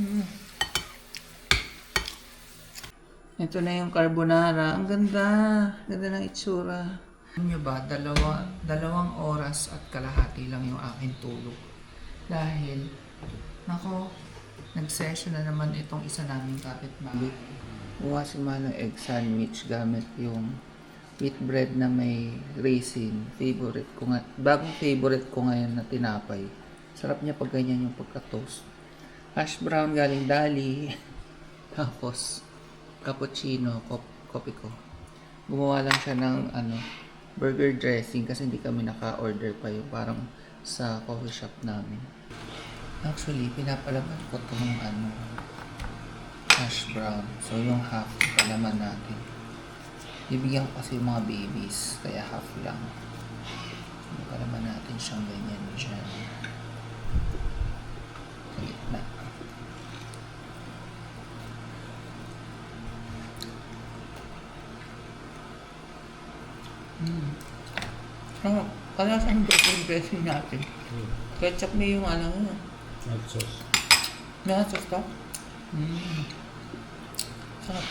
Mm. Ito na yung carbonara. Ang ganda. Ganda ng itsura. Alam nyo ba, dalawa, dalawang oras at kalahati lang yung aking tulog. Dahil, nako, nag-session na naman itong isa naming kapitbahay. Buha si ng egg sandwich gamit yung wheat bread na may raisin. Favorite ko nga. Bagong favorite ko ngayon na tinapay. Sarap niya pag ganyan yung pagka-toast. Hash brown galing Dali. Tapos, cappuccino, kop kopi ko. Gumawa lang siya ng ano, burger dressing kasi hindi kami naka-order pa yung parang sa coffee shop namin. Actually, pinapalaman ko itong ano, hash brown. So, yung half, palaman natin. Bibigyan ko kasi yung mga babies, kaya half lang. Palaman natin siyang ganyan dyan. Sa gitna. Mm. Ang kalasa ng burger dressing natin. Ketchup mo yung ano yun. Hot sauce. Nakasas ka? Mm. Sarap.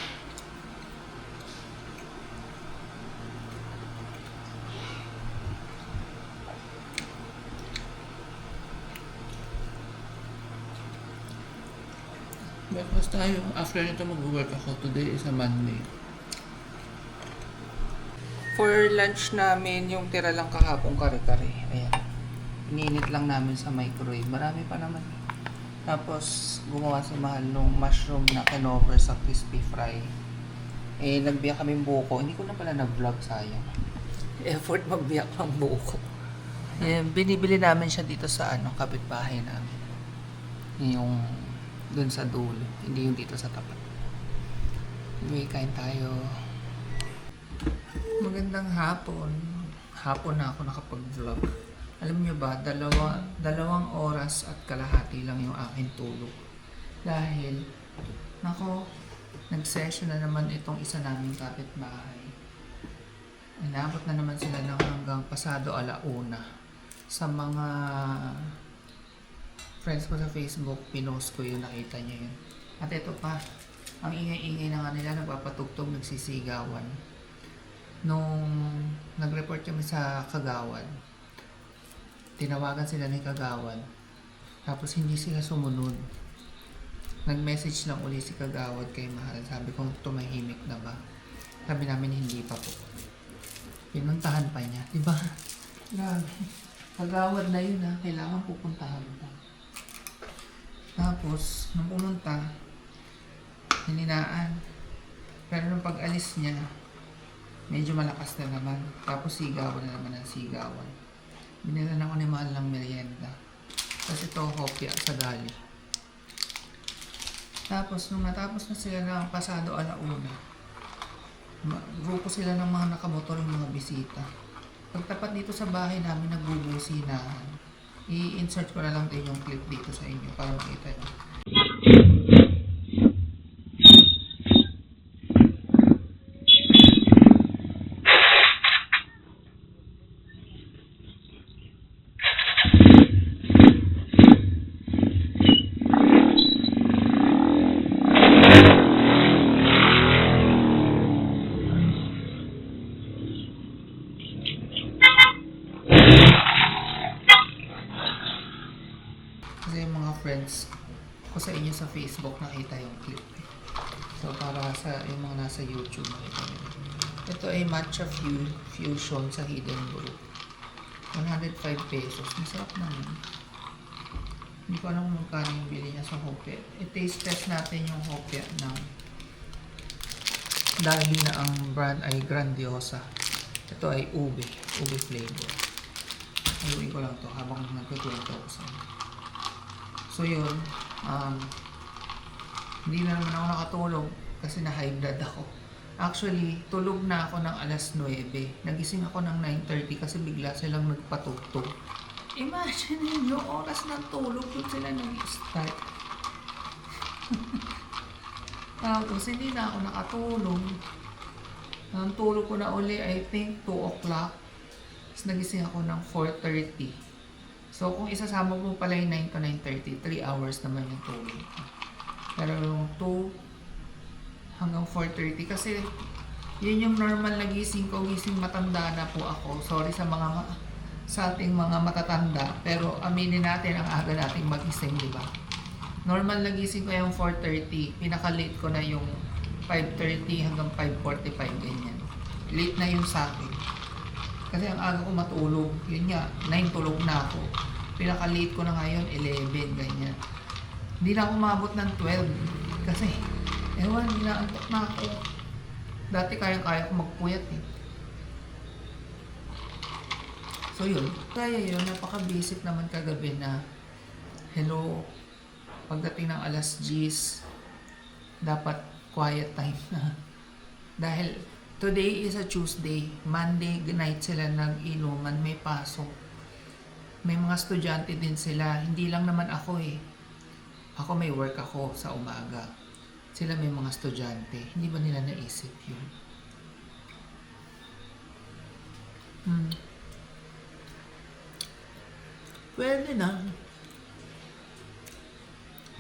Breakfast tayo. After nito mag-work ako. Today is a Monday. For lunch namin, yung tira lang kahapong kare-kare. Ayan. Ininit lang namin sa microwave. Marami pa naman. Tapos, gumawa si Mahal nung mushroom na kinover sa crispy fry. Eh, nagbiyak kami buko. Hindi ko na pala nag-vlog, sayang. Effort magbiyak ng buko. Eh, binibili namin siya dito sa ano, kapitbahay namin. Yung dun sa dulo. Hindi yung dito sa tapat. Anyway, kain tayo. Magandang hapon. Hapon na ako nakapag-vlog. Alam niyo ba, dalawa, dalawang oras at kalahati lang yung aking tulog. Dahil, nako, nag-session na naman itong isa naming kapitbahay. Inabot na naman sila ng hanggang pasado alauna. Sa mga friends ko sa Facebook, pinost ko yun, nakita niyo yun. At ito pa, ang ingay-ingay na nga nila, nagpapatugtog, nagsisigawan. Nung nag-report kami sa Kagawad, tinawagan sila ni Kagawad, tapos hindi sila sumunod. Nag-message lang uli si Kagawad kay Mahal. Sabi ko, tumahimik na ba? Sabi namin, hindi pa po. Pinuntahan pa niya. Diba? Grabe. Kagawad na yun ha. Kailangan pupuntahan pa. Tapos, nung pumunta, hininaan. Pero nung pag-alis niya, medyo malakas na naman. Tapos sigawan na naman ang sigawan. Binilan ako ni Mahal ng merienda. Kasi ito hopya sa dali. Tapos, nung natapos na sila ng pasado alauna, grupo sila ng mga nakamotor yung mga bisita. Pagtapat dito sa bahay namin, nagbubusinahan. I-insert ko na lang din yung clip dito sa inyo para makita nyo. Kasi yung mga friends ko sa inyo sa Facebook nakita yung clip. So para sa yung mga nasa YouTube nakita nyo. Ito ay matcha fu- fusion sa Hidden Brew. 105 pesos. Masarap naman. Hindi ko alam kung magkano yung bili niya sa Hopia. I-taste test natin yung Hopia ng dahil na ang brand ay Grandiosa. Ito ay ube. Ube flavor. Ayuin ko lang to habang nagkukwento ako sa inyo. So yun, um, hindi na naman ako nakatulog kasi na high blood ako. Actually, tulog na ako ng alas 9. Nagising ako ng 9.30 kasi bigla silang nagpatugtog. Imagine ninyo, oras ng tulog kung sila nag-start. Tapos, hindi na ako nakatulog. Ang tulog ko na uli, I think 2 o'clock. Tapos nagising ako ng 4.30. So, kung isasama mo pala yung 9 to 9.30, 3 hours naman yung tulog. ko. Yung 2 hanggang 4.30 kasi yun yung normal na gising ko, gising matanda na po ako. Sorry sa mga ma- sa ating mga matatanda, pero aminin natin ang aga nating magising, di ba? Normal na gising ko yung 4.30, pinaka-late ko na yung 5.30 hanggang 5.45, ganyan. Late na yun sa akin. Kasi ang aga ko matulog, yun nga, 9 tulog na ako. Pinaka-late ko na ngayon, 11, ganyan. Hindi na umabot ng 12. Kasi, ewan, inaantok na ako. Dati kaya-kaya ko magpuyat eh. So yun, kaya yun, napaka-basic naman kagabi na hello, pagdating ng alas 10, dapat quiet time na. Dahil today is a Tuesday, Monday night sila nag-inuman, may pasok. May mga estudyante din sila, hindi lang naman ako eh. Ako may work ako sa umaga. Sila may mga estudyante. Hindi ba nila naisip yun? Hmm. Pwede na.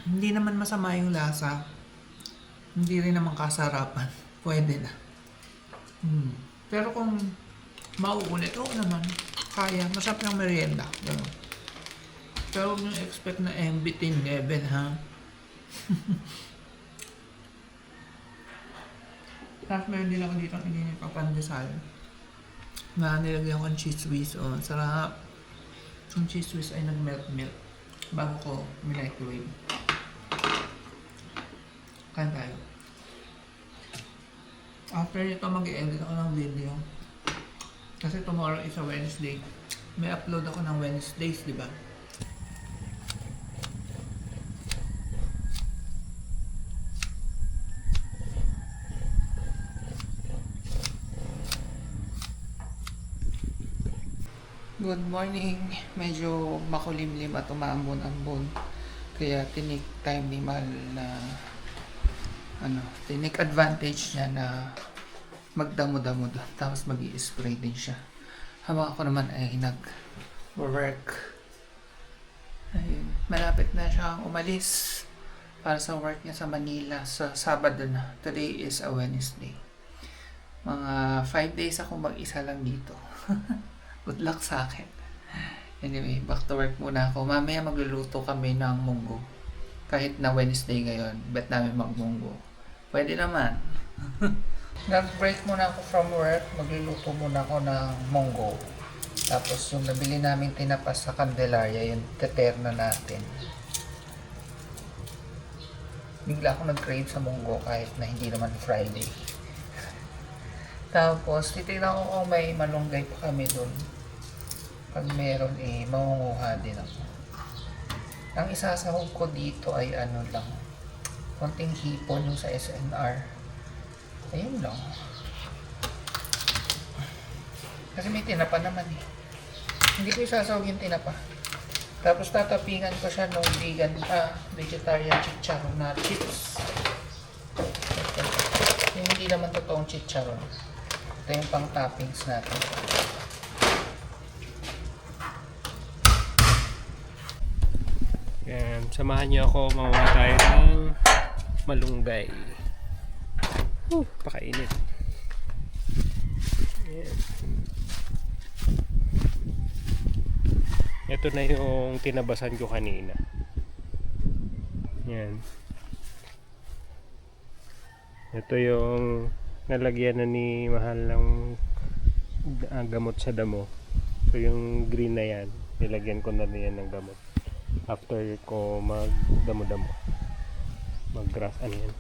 Hindi naman masama yung lasa. Hindi rin naman kasarapan. Pwede na. Hmm. Pero kung mauulit, oo naman. Kaya. Masarap yung merienda. Ganun. Pero huwag expect na MBT level, ha? Tapos meron din ako dito ang ininit pa pandesal. Na nilagyan ko ng cheese whiz. Oh, ang sarap. Yung cheese whiz ay nag-melt-melt. Bago ko microwave. Kain tayo. After nito mag-edit ako ng video. Kasi tomorrow is a Wednesday. May upload ako ng Wednesdays, di ba? Good morning. Medyo makulimlim at umaambon-ambon. Kaya tinik time ni Mal na ano, tinik advantage niya na magdamo-damo doon. Tapos mag spray din siya. Habang ako naman ay nag-work. Ayun. Malapit na siyang umalis para sa work niya sa Manila sa Sabado na. Today is a Wednesday. Mga 5 days ako mag-isa lang dito. Good luck sa akin. Anyway, back to work muna ako. Mamaya magluluto kami ng munggo. Kahit na Wednesday ngayon, bet namin magmunggo. Pwede naman. Nag-break muna ako from work. Magluluto muna ako ng munggo. Tapos yung nabili namin tinapas sa Candelaria, yung teterna natin. Bigla ako nag-crave sa munggo kahit na hindi naman Friday. Tapos, titignan ko kung may malunggay pa kami doon. Pag meron, eh, mangunguha din ako. Ang isasahog ko dito ay ano lang, konting hipon yung sa SNR. Ayun lang. Kasi may tinapa naman eh. Hindi ko isasahog yung tinapa. Tapos tatapingan ko siya ng vegan, ah, vegetarian chicharon na chips. Yung hindi naman totoong chicharon. Ito yung pang toppings natin. Yan, samahan niyo ako mamuha tayo ng malunggay. Uh, pakainit. Yan. Ito na yung tinabasan ko kanina. Yan. Ito yung nalagyan na ni Mahal ng ah, gamot sa damo. So yung green na yan, nilagyan ko na rin yan ng gamot after ko magdamo-damo mag-grass ano yan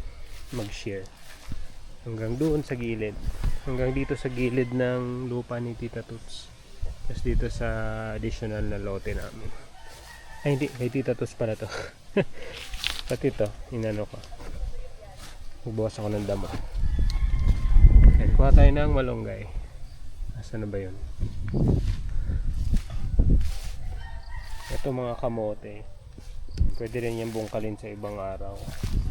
mag-share hanggang doon sa gilid. Hanggang dito sa gilid ng lupa ni Tita Tuts tapos dito sa additional na lote namin. Ay hindi. Kay Tita Tuts pala to. Pati ito inano ko. Magbukas ako ng damo. Okay, kuha tayo ng malunggay. Asa na ba yun ito mga kamote pwede rin yan bungkalin sa ibang araw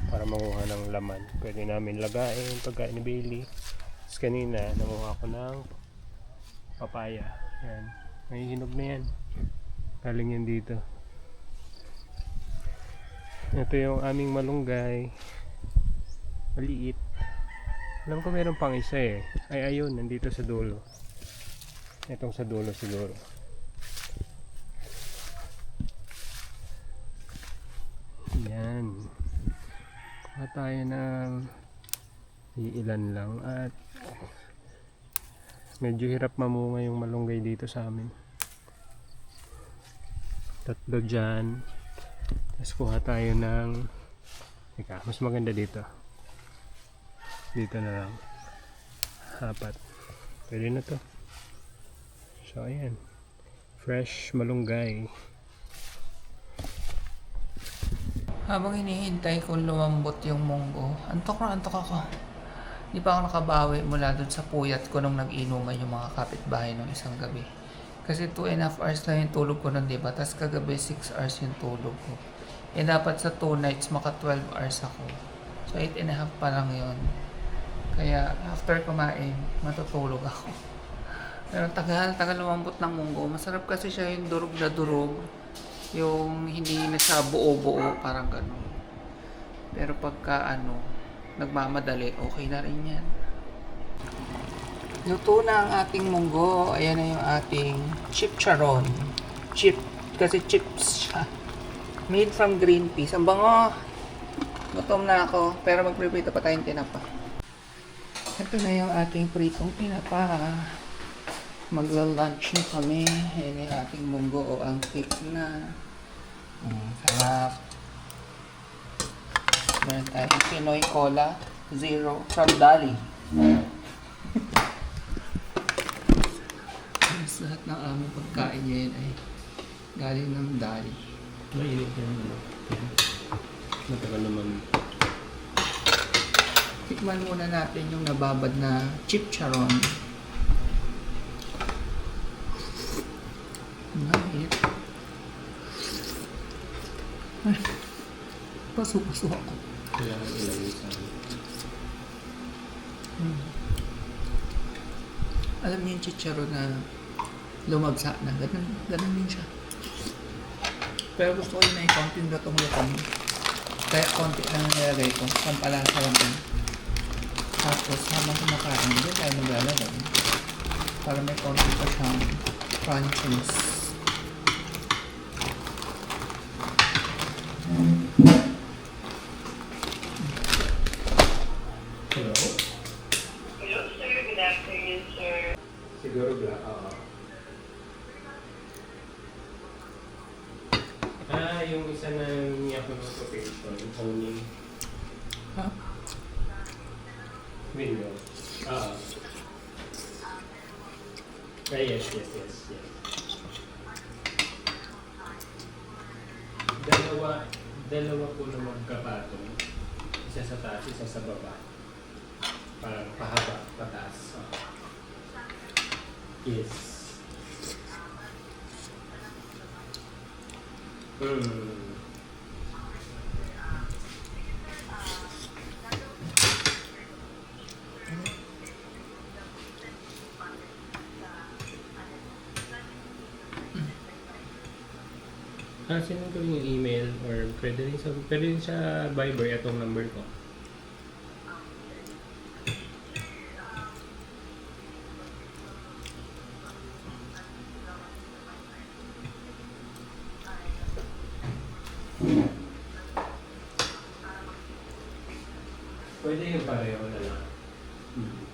para manguha ng laman pwede namin lagain pagkain ni Bailey tapos kanina nanguha ko ng papaya yan may hinog na yan galing yan dito Ito yung aming malunggay. Maliit. Alam ko meron pang isa eh. Ay ayun, nandito sa dulo. Itong sa dulo siguro. Yan. Kuha tayo ng iilan lang at medyo hirap mamunga yung malunggay dito sa amin. Tatlo dyan. Tapos kuha tayo ng Teka, mas maganda dito. Dito na lang. Apat. Pwede na to. So, ayan. Fresh malunggay. Habang hinihintay kong lumambot yung munggo, antok na antok ako. Hindi pa ako nakabawi mula dun sa puyat ko nung nag-inuman yung mga kapitbahay nung isang gabi. Kasi 2 and a half hours lang yung tulog ko nun, di ba? Tapos kagabi 6 hours yung tulog ko. Eh dapat sa 2 nights maka 12 hours ako. So 8 and a half pa lang yun. Kaya after kumain, matutulog ako. Pero tagal, tagal lumambot ng munggo. Masarap kasi siya yung durog na durog. Yung hindi na siya buo-buo, parang ganun. Pero pagka ano, nagmamadali, okay na rin yan. Luto na ang ating munggo. Ayan na yung ating chip charon. Chip, kasi chips siya. Made from green peas. Ang bango! Gutom na ako, pero magprepare pa tayong tinapa. Ito na yung ating pritong tinapa. Magla-lunch na kami. Ayan yung ating munggo o ang cake na. Mm, sarap. Meron tayong Pinoy Cola Zero from Dali. Halos lahat ng aming pagkain ngayon ay galing ng Dali. Mainit yan. Matagal naman. Tikman muna natin yung nababad na chip charon. Ngait. Ay, paso-paso ako. Kaya ilagay sa Alam niyo yung chicharon na lumagsa na. Ganun, ganun din siya. Pero gusto ko yun na yung konting gatong-gatong. Kaya konti lang ang nilagay ko. Pampalasa lang din. Tapos habang kumakain, din tayo maglalagay. Para may konti pa siyang crunchiness. Hello? Hello, sir. Good afternoon, sir. Siguro black. Oo. Isa na niya ko notification, owning Ha? window. Ah. Ah, yes, yes, yes, yes. Dalawa, dalawa po na magkapatong. Isa sa taas, isa sa baba. Parang pahaba, pataas. Ah. Yes. Hmm. Ah, sino ko yung email or pwede rin sa, pwede rin sa Viber itong number ko. Pwede yung pareho na lang. Hmm.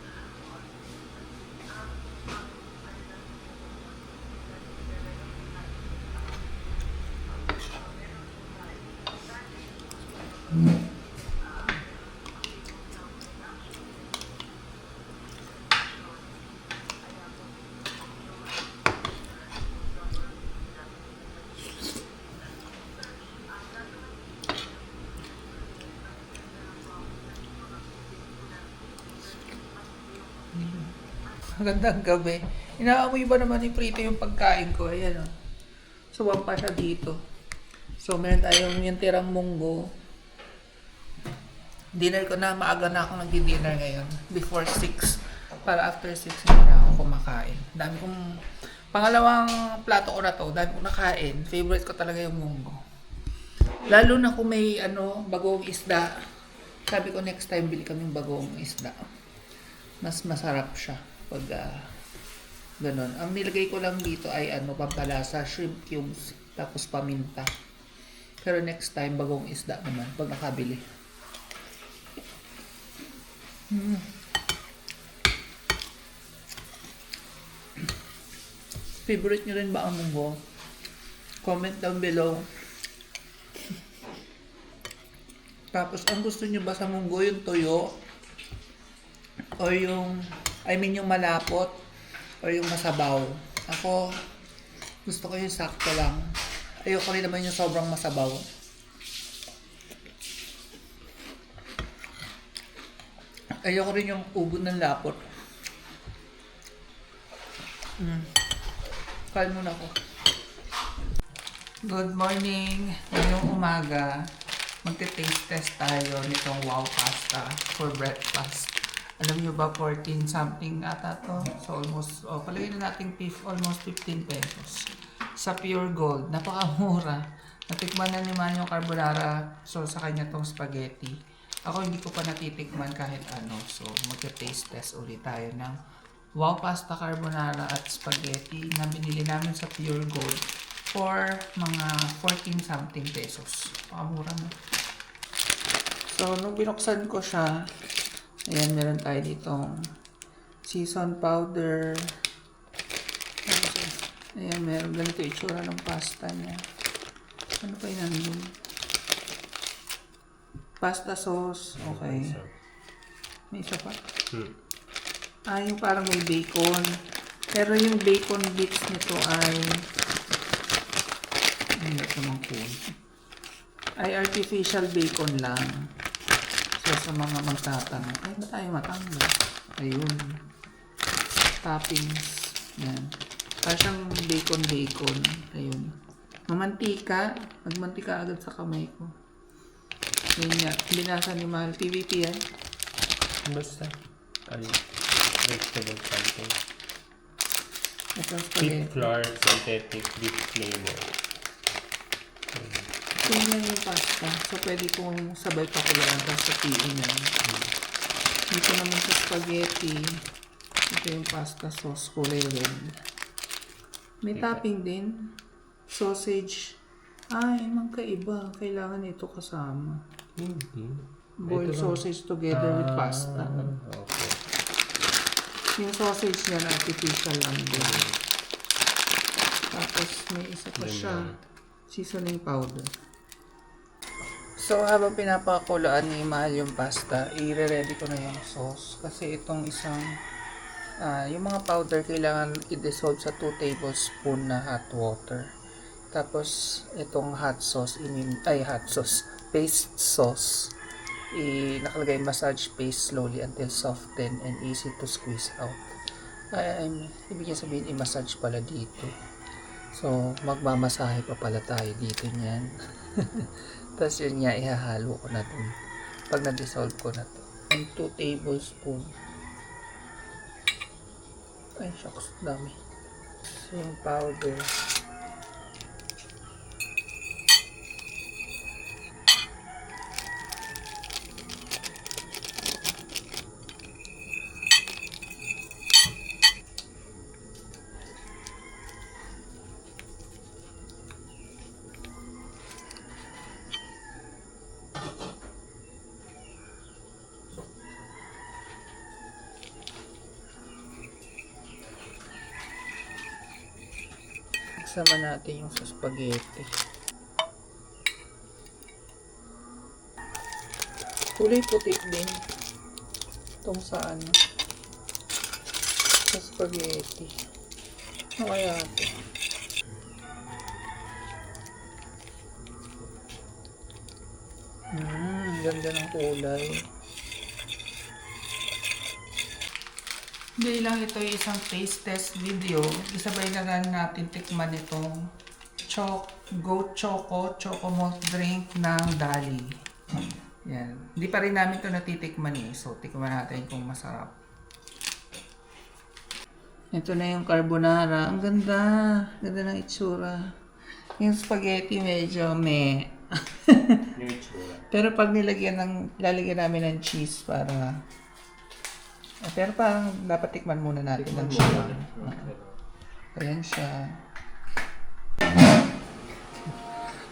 Magandang gabi. Inaamoy ba naman ni Prito yung pagkain ko? Ayan o. Suwang pa siya dito. So, meron tayong yung tirang munggo. Dinner ko na. Maaga na ako nag-dinner ngayon. Before 6. Para after 6, hindi na ako kumakain. Dami kong... Pangalawang plato ko na to. Dami kong nakain. Favorite ko talaga yung munggo. Lalo na kung may ano, bagong isda. Sabi ko next time bili kaming bagong isda. Mas masarap siya pag ah, ganun. Ang nilagay ko lang dito ay ano, pampalasa, shrimp cubes, tapos paminta. Pero next time bagong isda naman pag nakabili. Mm. Favorite nyo rin ba ang munggo? Comment down below. Tapos, ang gusto nyo ba sa munggo? Yung tuyo? O yung, I mean yung malapot? O yung masabaw? Ako, gusto ko yung sakto lang. Ayoko rin naman yung sobrang masabaw. Ayoko rin yung ubo ng lapot. Mm. Kain muna ako. Good morning! Ngayong umaga, magte-taste test tayo nitong wow pasta for breakfast. Alam nyo ba, 14 something ata to? So almost, oh, palagay na natin almost 15 pesos. Sa Pure Gold, napakamura. Natikman na ni Man yung carbonara, so sa kanya tong spaghetti. Ako hindi ko pa natitikman kahit ano, so magte-taste test ulit tayo ng wow pasta carbonara at spaghetti na binili namin sa Pure Gold for mga 14 something pesos. Pakamura na. So, nung binuksan ko siya, ayan, meron tayo ditong season powder. Ayan, meron ganito itsura ng pasta niya. Ano pa yun nandun? Pasta sauce. Okay. May isa pa. Hmm. Ah, yung parang may bacon. Pero yung bacon bits nito ay... Hindi naman cool. Ay artificial bacon lang. So sa mga magtatanong, ay ba tayo matanggal? Ayun. Toppings. Yan. Parang siyang bacon-bacon. Ayun. Mamantika. Nagmantika agad sa kamay ko. Yun nga. Binasa ni Mahal. TVP yan. Basta. Ano? Vegetable something. Ito spaghetti. flour, synthetic beef flavor. Ito na yung pasta. So, pwede kong sabay pakuluan tapos sa PE na yun. Dito naman sa spaghetti, ito yung pasta sauce kulay red. May topping din. Sausage. Ay, magkaiba. Kailangan ito kasama. Hindi. Boiled lang. sausage together with pasta. Ah, okay. Yung sausage niya na artificial lang din. Tapos may isa pa siya. lang. Seasoning powder. So habang pinapakulaan ni Mahal yung pasta, i-ready ko na yung sauce. Kasi itong isang, ah, yung mga powder kailangan i-dissolve sa 2 tablespoon na hot water. Tapos itong hot sauce, inin, ay hot sauce, paste sauce, i nakalagay massage paste slowly until soften and easy to squeeze out. Ay, I'm, ibig sabihin i-massage pala dito. So, magmamasahe pa pala tayo dito niyan. Tapos yun nga, ihahalo ko na dun. Pag na-dissolve ko na to. And 2 tablespoon. Ay, shucks, dami. So, yung powder. Isama natin yung sa spaghetti. Kulay puti din. Itong sa ano. Sa spaghetti. Ano kaya ito? Hmm, ganda ng kulay. Hindi lang ito yung isang taste test video. Isabay na lang natin tikman itong choc goat choco choco malt drink ng Dali. Yan. Hindi pa rin namin ito natitikman eh. So, tikman natin kung masarap. Ito na yung carbonara. Ang ganda. Ganda ng itsura. Yung spaghetti medyo me. Pero pag nilagyan ng, lalagyan namin ng cheese para, eh, pero parang dapat tikman muna natin ng sugar. Ayan siya.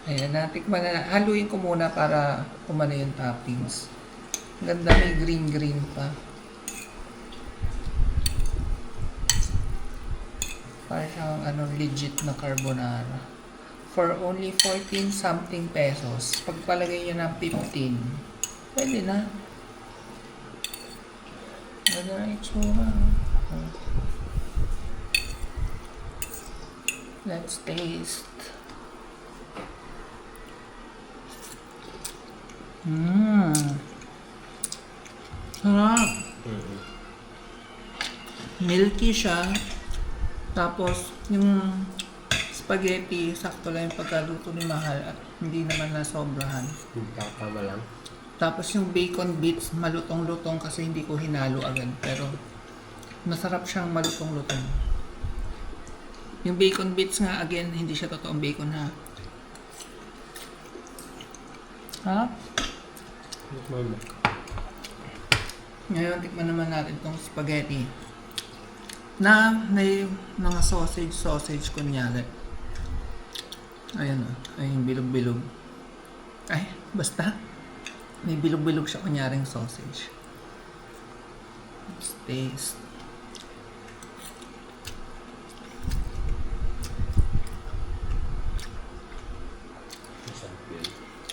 Ayan, natikman na. Haluin ko muna para kumana yung toppings. Ang Ganda, may green-green pa. Para siyang ano, legit na carbonara. For only 14 something pesos. Pagpalagay niyo ng 15, pwede na. Ganda na itsura. Let's taste. Mmm. Sarap. Milky siya. Tapos, yung spaghetti, sakto lang yung pagkaluto ni Mahal at hindi naman na sobrahan. Tama lang. Tapos yung bacon bits, malutong-lutong kasi hindi ko hinalo agad. Pero masarap siyang malutong-lutong. Yung bacon bits nga, again, hindi siya totoong bacon ha. Ha? Ngayon, tikman naman natin tong spaghetti. Na may mga sausage, sausage kunyari. Ayan o, ay yung bilog-bilog. Ay, basta. May bilog-bilog siya kunyaring sausage. Let's taste.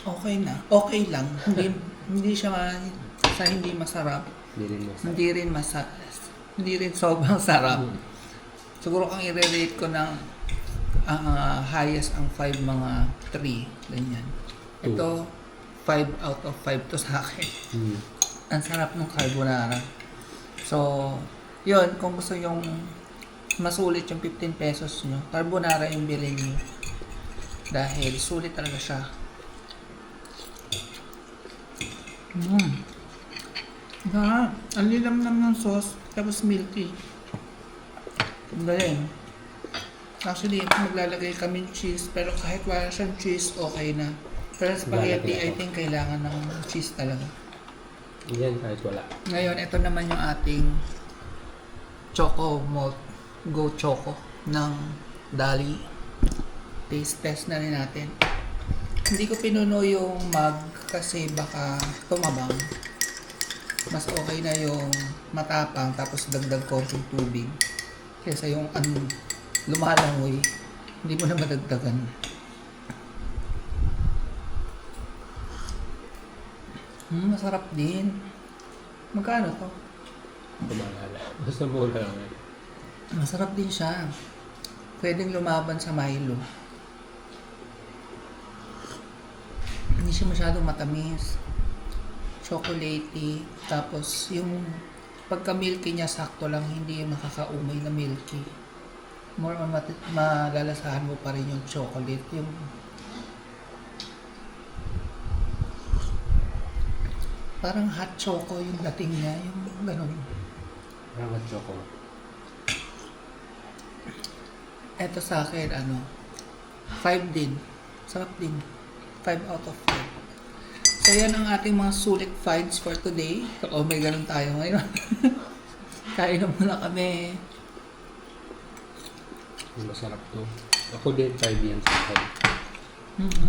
Okay na. Okay lang. Hindi hindi siya ma- sa hindi masarap. Hindi rin masarap. Hindi rin masa hindi rin sobrang sarap. Siguro kung i-rate ko ng ah, highest ang 5 mga 3, ganyan. Ito 5 out of 5 to sa akin. Hmm. Ang sarap ng carbonara. So, yun, kung gusto yung masulit yung 15 pesos nyo, carbonara yung bilhin nyo. Dahil sulit talaga siya. Mmm. Sarap. Ang lilamnam ng sauce, tapos milky. Ang galing. Actually, maglalagay kami cheese, pero kahit wala siyang cheese, okay na. Pero spaghetti, I think kailangan ng cheese talaga. Yan, kahit wala. Ngayon, ito naman yung ating Choco Malt Go Choco ng Dali. Taste test na rin natin. Hindi ko pinuno yung mug kasi baka tumabang. Mas okay na yung matapang tapos dagdag konting tubig. Kesa yung an lumalangoy, hindi mo na madagdagan. Hmm, masarap din. Magkano to? Kumalala. Basta mura lang yan. Masarap din siya. Pwedeng lumaban sa Milo. Hindi siya masyadong matamis. Chocolatey. Tapos yung pagka-milky niya sakto lang, hindi makakaumay na milky. More on mat- malalasahan mo pa rin yung chocolate. Yung parang hot choco yung dating niya. Yung ganun. Rawat choco. Eto sa akin, ano, 5 din. Sarap din. 5 out of 5. So, yan ang ating mga sulit finds for today. Oh, may ganun tayo ngayon. Kain na muna kami. Masarap to. Ako din, 5 yan sa akin. Mhm.